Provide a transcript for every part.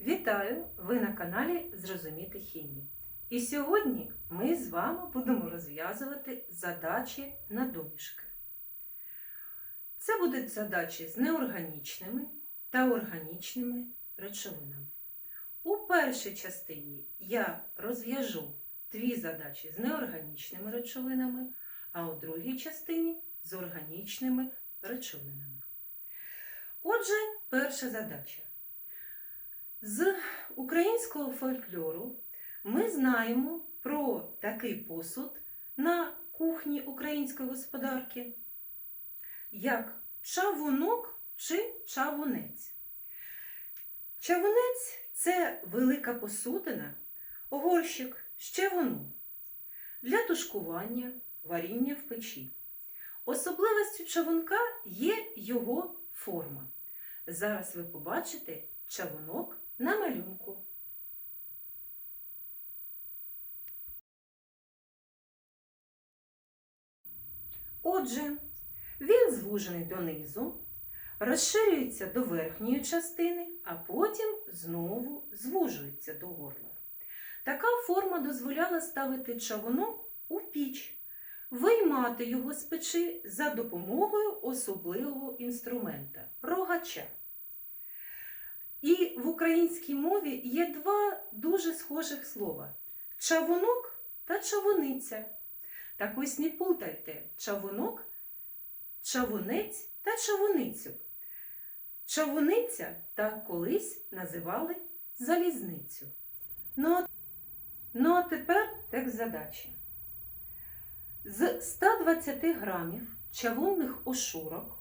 Вітаю! Ви на каналі Зрозуміти хімію. І сьогодні ми з вами будемо розв'язувати задачі на домішки. Це будуть задачі з неорганічними та органічними речовинами. У першій частині я розв'яжу дві задачі з неорганічними речовинами, а у другій частині з органічними речовинами. Отже, перша задача. З українського фольклору ми знаємо про такий посуд на кухні української господарки, як чавунок чи чавунець. Чавунець це велика посудина, горщик чавуну для тушкування варіння в печі. Особливістю чавунка є його форма. Зараз ви побачите чавунок на малюнку. Отже, він звужений донизу, розширюється до верхньої частини, а потім знову звужується до горла. Така форма дозволяла ставити чавунок у піч, виймати його з печі за допомогою особливого інструмента рогача. І в українській мові є два дуже схожих слова чавунок та чавуниця. Так ось не путайте чавунок, чавунець та чавуницю. Чавуниця так колись називали залізницю. Ну, ну а тепер текст задачі. З 120 грамів чавунних ошурок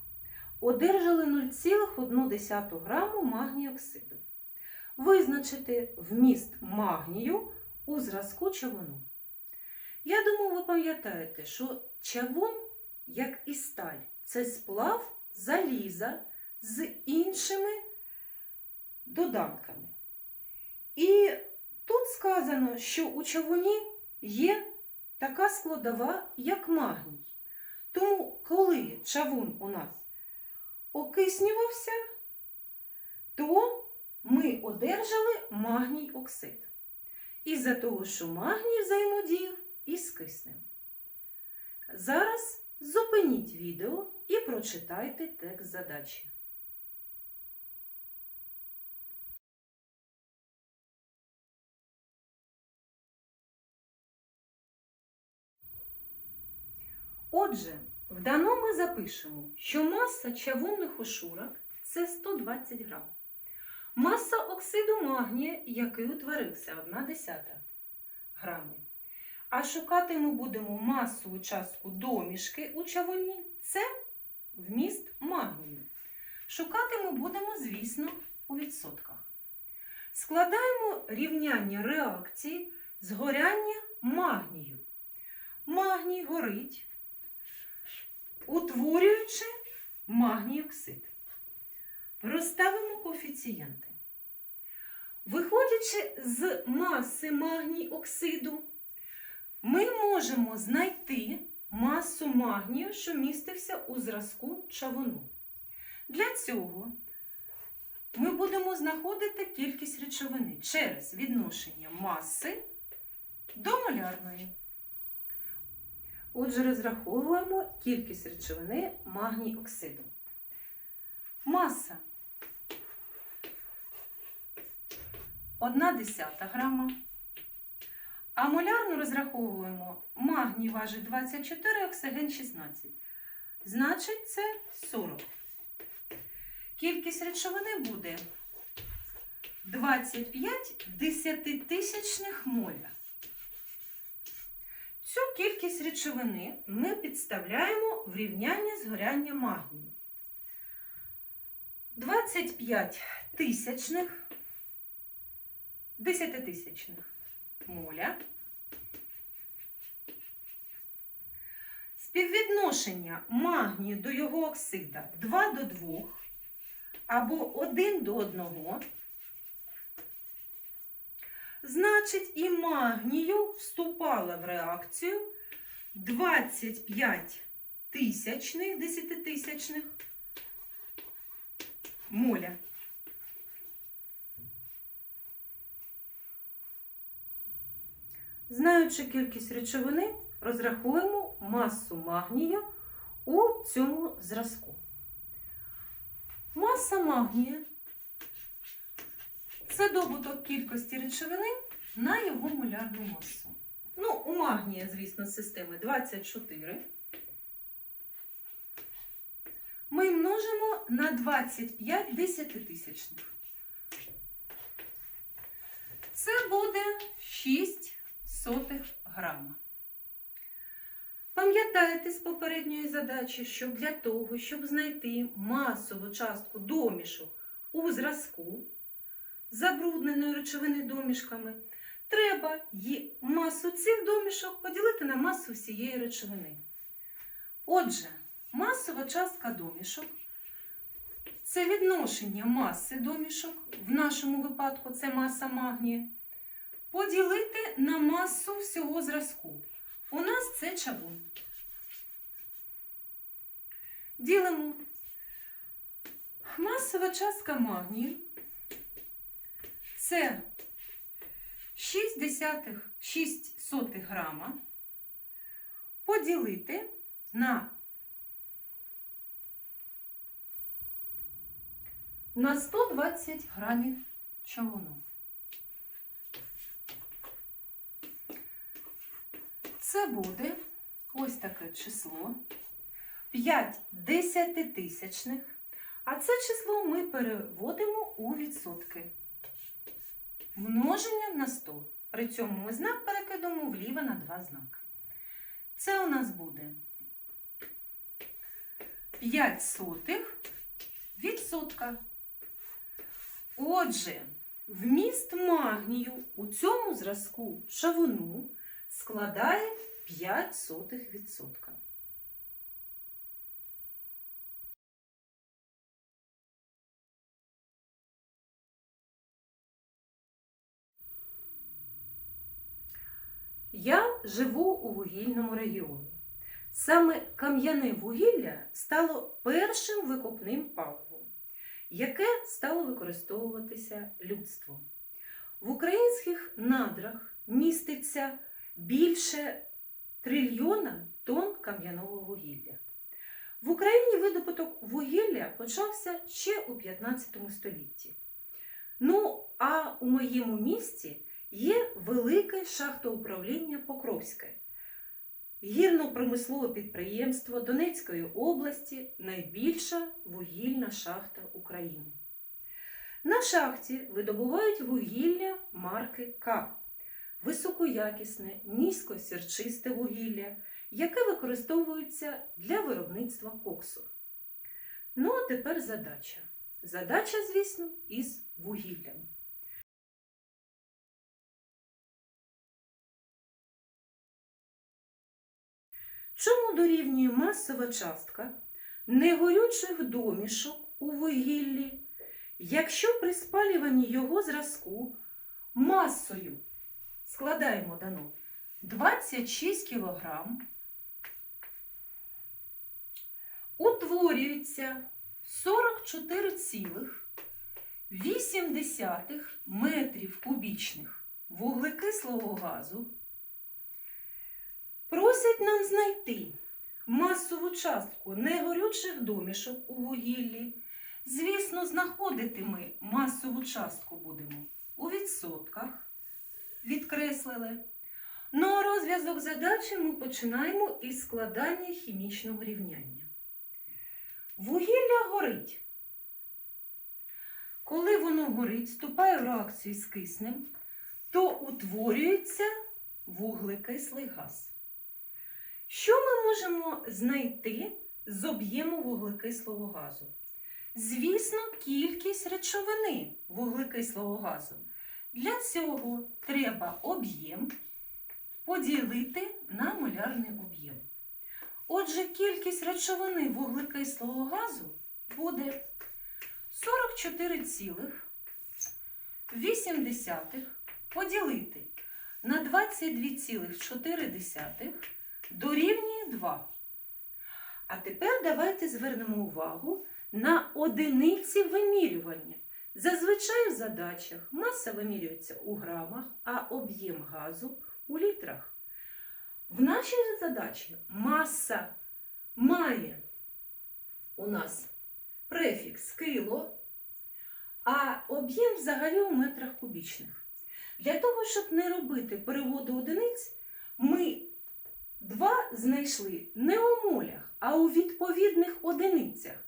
одержали 0,1 граму магнію оксиду. Визначити вміст магнію у зразку чавуну. Я думаю, ви пам'ятаєте, що чавун, як і сталь, це сплав заліза з іншими доданками. І тут сказано, що у чавуні є така складова, як магній. Тому, коли чавун у нас окиснювався, то ми одержали магній оксид. Із-за того, що магній взаємодіяв із киснем. Зараз зупиніть відео і прочитайте текст задачі. Отже, в дано ми запишемо, що маса чавунних ошурок це 120 грам. Маса оксиду магнія, який утворився 1 десята грами. А шукати ми будемо масову частку домішки у чавуні це вміст магнію. Шукати ми будемо, звісно, у відсотках. Складаємо рівняння реакції згоряння магнію. Магній горить, утворюючи магній оксид. Розставимо коефіцієнти. Виходячи з маси магній оксиду, ми можемо знайти масу магнію, що містився у зразку чавуну. Для цього ми будемо знаходити кількість речовини через відношення маси до молярної. Отже, розраховуємо кількість речовини магній оксиду. Маса 1 десята грама. А молярну розраховуємо магній важить 24, оксиген 16. Значить, це 40. Кількість речовини буде 25 десятитисячних моля. Цю кількість речовини ми підставляємо в рівняння згоряння магнію. 25 тисячних десятитисячних моля. Співвідношення магнію до його оксида 2 до 2 або 1 до 1. Значить, і магнію вступала в реакцію 25 тисячних, десятитисячних моля. Знаючи кількість речовини, розрахуємо масу магнію у цьому зразку. Маса магнія це добуток кількості речовини на його молярну масу. Ну, у магнія, звісно, системи 24. Ми множимо на 25 десятитисячних. Це буде 6 сотих грама. Пам'ятаєте з попередньої задачі, що для того, щоб знайти масову частку домішок у зразку забрудненої речовини домішками, треба масу цих домішок поділити на масу всієї речовини. Отже, масова частка домішок це відношення маси домішок, в нашому випадку це маса магнія, поділити на масу всього зразку. У нас це чавун. Ділимо. Масова частка магнію це 6 десятих, 6 сотих грама поділити на, на 120 грамів чавуну. Це буде ось таке число 5 десятитисячних, а це число ми переводимо у відсотки. Множення на 100. При цьому ми знак перекидемо вліво на два знаки. Це у нас буде 5 сотих відсотка. Отже, вміст магнію у цьому зразку шавуну складає 5 сотих відсотка. Я живу у вугільному регіоні. Саме кам'яне вугілля стало першим викопним паливом, яке стало використовуватися людством. В українських надрах міститься більше трильйона тонн кам'яного вугілля. В Україні видобуток вугілля почався ще у 15 столітті. Ну, а у моєму місті є велике шахтоуправління Покровське, гірно-промислове підприємство Донецької області, найбільша вугільна шахта України. На шахті видобувають вугілля марки К, високоякісне, низькосірчисте вугілля, яке використовується для виробництва коксу. Ну, а тепер задача. Задача, звісно, із вугіллям. Чому дорівнює масова частка негорючих домішок у вугіллі, якщо при спалюванні його зразку масою складаємо дано 26 кг, утворюється 44,8 метрів кубічних вуглекислого газу, просять нам знайти масову частку негорючих домішок у вугіллі. Звісно, знаходити ми масову частку будемо у відсотках, відкреслили. Ну а розв'язок задачі ми починаємо із складання хімічного рівняння. Вугілля горить. Коли воно горить, вступає в реакцію з киснем, то утворюється вуглекислий газ. Що ми можемо знайти з об'єму вуглекислого газу? Звісно, кількість речовини вуглекислого газу. Для цього треба об'єм поділити на молярний об'єм. Отже, кількість речовини вуглекислого газу буде 44,8 поділити на 22,4 дорівнює 2. А тепер давайте звернемо увагу на одиниці вимірювання. Зазвичай в задачах маса вимірюється у грамах, а об'єм газу у літрах. В нашій задачі маса має у нас префікс кило, а об'єм взагалі у метрах кубічних. Для того, щоб не робити переводу одиниць, ми два знайшли не у молях, а у відповідних одиницях.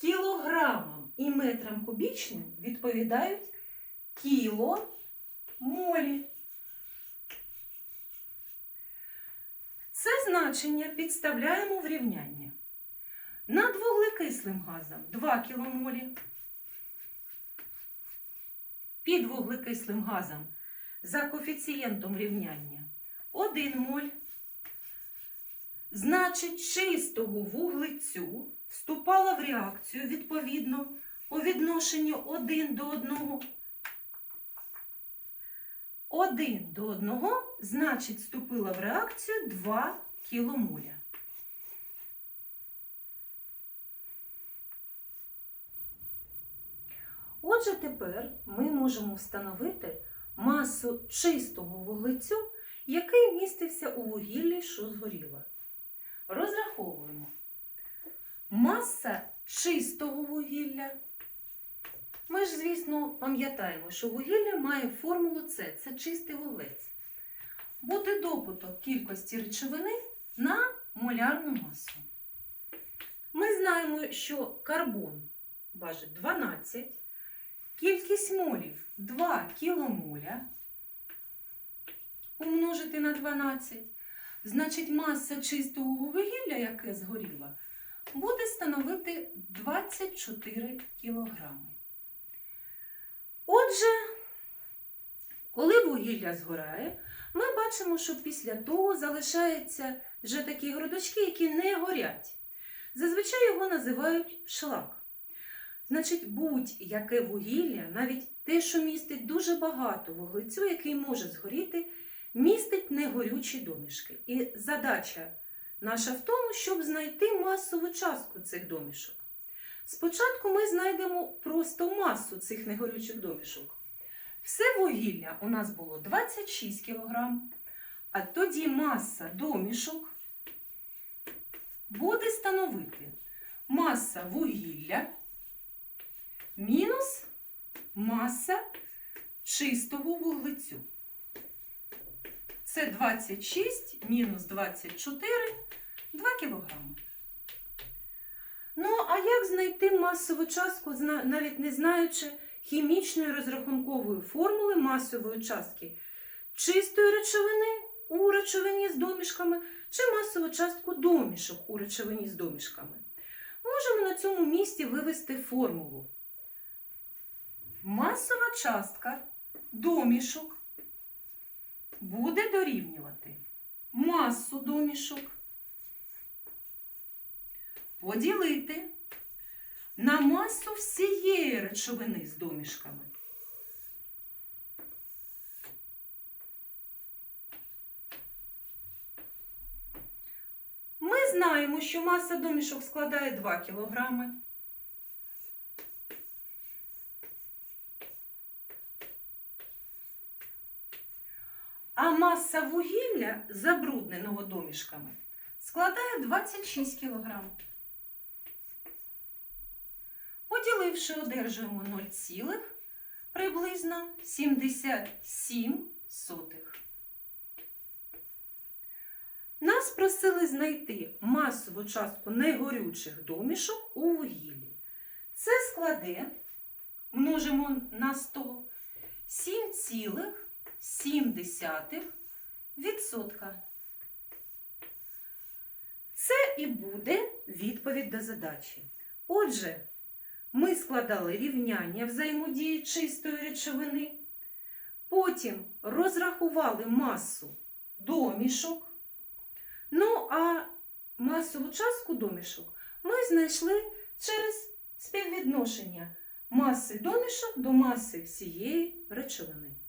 Кілограмам і метрам кубічним відповідають кіло молі. Це значення підставляємо в рівняння. Над вуглекислим газом 2 кіломолі. Під вуглекислим газом за коефіцієнтом рівняння 1 моль. Значить, чистого вуглецю вступала в реакцію відповідно у відношенні 1 до 1. 1 до 1, значить, вступила в реакцію 2 кіломоля. Отже, тепер ми можемо встановити масу чистого вуглецю, який містився у вугіллі, що згоріло. Розраховуємо. Маса чистого вугілля. Ми ж, звісно, пам'ятаємо, що вугілля має формулу С це чистий вуглець. Буде добуток кількості речовини на молярну масу. Ми знаємо, що карбон важить 12, кількість молів 2 кіломоля умножити на 12. Значить, маса чистого вугілля, яке згоріло, буде становити 24 кілограми. Отже, коли вугілля згорає, ми бачимо, що після того залишаються вже такі грудочки, які не горять. Зазвичай його називають шлак. Значить, будь-яке вугілля, навіть те, що містить дуже багато вуглецю, який може згоріти, містить негорючі домішки. І задача наша в тому, щоб знайти масову частку цих домішок. Спочатку ми знайдемо просто масу цих негорючих домішок. Все вугілля у нас було 26 кг, а тоді маса домішок буде становити маса вугілля мінус маса чистого вуглецю. Це 26 мінус 24 2 кілограми. Ну, а як знайти масову частку, навіть не знаючи хімічної розрахункової формули масової частки чистої речовини у речовині з домішками чи масову частку домішок у речовині з домішками? Можемо на цьому місці вивести формулу. Масова частка домішок буде дорівнювати масу домішок поділити на масу всієї речовини з домішками. Ми знаємо, що маса домішок складає 2 кілограми. А маса вугілля, забрудненого домішками, складає 26 кг. Поділивши, одержуємо 0, цілих приблизно 77 сотих. Нас просили знайти масову частку негорючих домішок у вугіллі. Це складе, множимо на 100, 7,7 відсотка. Це і буде відповідь до задачі. Отже, ми складали рівняння взаємодії чистої речовини, потім розрахували масу домішок. Ну, а масову частку домішок ми знайшли через співвідношення маси домішок до маси всієї речовини.